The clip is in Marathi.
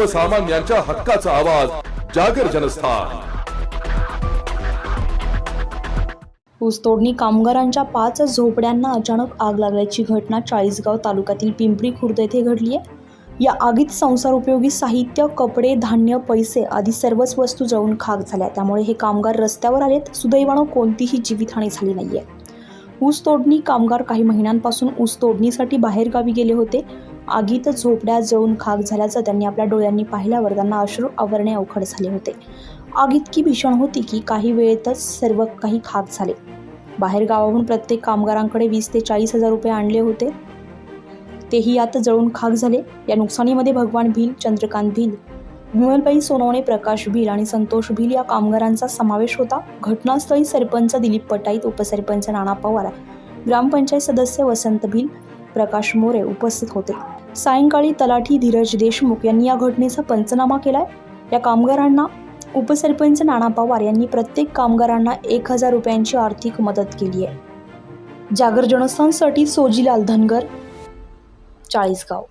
सर्वसामान्यांच्या हक्काचा आवाज जागर जनस्थान. ऊसतोडणी कामगारांच्या पाच झोपड्यांना अचानक आग लागल्याची घटना चाळीसगाव तालुक्यातील पिंपरी खुर्द येथे घडली आहे. या आगीत संसार उपयोगी साहित्य कपडे धान्य पैसे आदी सर्वच वस्तू जळून खाक झाल्या. त्यामुळे हे कामगार रस्त्यावर आलेत. सुदैवानं कोणतीही जीवितहानी झाली नाहीये. ऊस तोडणी कामगार काही महिन्यांपासून ऊस तोडणीसाठी बाहेरगावी गेले होते. आगीत झोपड्या जळून खाक झाल्याचं त्यांनी आपल्या डोळ्यांनी पाहिल्यावर त्यांना अश्रू आवरणे अवघड झाले होते. आग इतकी भीषण होती की काही वेळेतच सर्व काही खाक झाले. बाहेर गावाहून प्रत्येक कामगारांकडे वीस ते चाळीस हजार रुपये आणले होते. तेही यात जळून खाक झाले. या नुकसानीमध्ये भगवान भील चंद्रकांत भील विमलबाई सोनवणे प्रकाश भील आणि संतोष भील या कामगारांचा समावेश होता. घटनास्थळी सरपंच दिलीप पटाईत उपसरपंच नाना पवार ग्रामपंचायत सदस्य वसंत भील प्रकाश मोरे उपस्थित होते. सायंकाळी तलाठी धीरज देशमुख यांनी या घटनेचा पंचनामा केलाय. या कामगारांना उपसरपंच नाना पवार यांनी प्रत्येक कामगारांना एक हजार रुपयांची आर्थिक मदत केली आहे. जागर जनस्थानसाठी सोजीलाल धनगर चाळीसगाव.